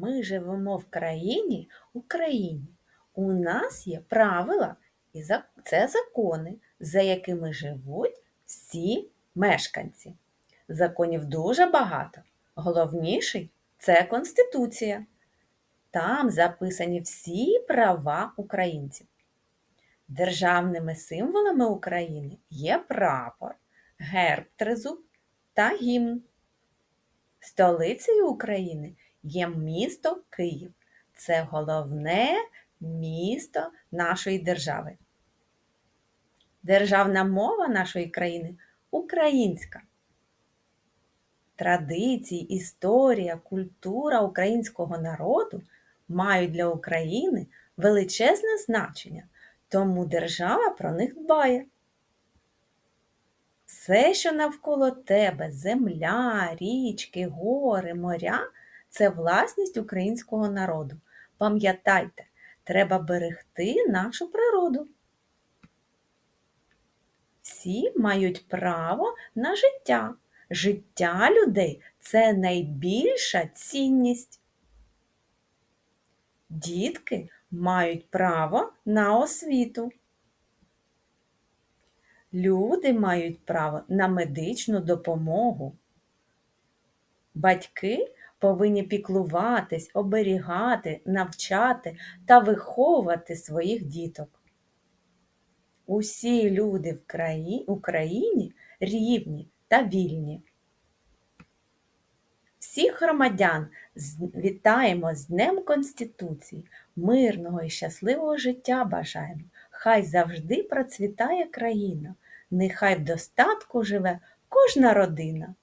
Ми живемо в країні Україні. У нас є правила, і це закони, за якими живуть всі мешканці. Законів дуже багато. Головніший це Конституція. Там записані всі права українців. Державними символами України є прапор, герб тризуб та гімн. Столицею України є місто Київ. Це головне місто нашої держави. Державна мова нашої країни українська. Традиції, історія, культура українського народу мають для України величезне значення, тому держава про них дбає. Все, що навколо тебе, земля, річки, гори, моря це власність українського народу. Пам'ятайте, треба берегти нашу природу. Всі мають право на життя. Життя людей це найбільша цінність. Дітки мають право на освіту. Люди мають право на медичну допомогу. Батьки повинні піклуватись, оберігати, навчати та виховувати своїх діток. Усі люди в краї- Україні рівні та вільні. Всіх громадян вітаємо з Днем Конституції, мирного і щасливого життя бажаємо. Хай завжди процвітає країна, нехай в достатку живе кожна родина.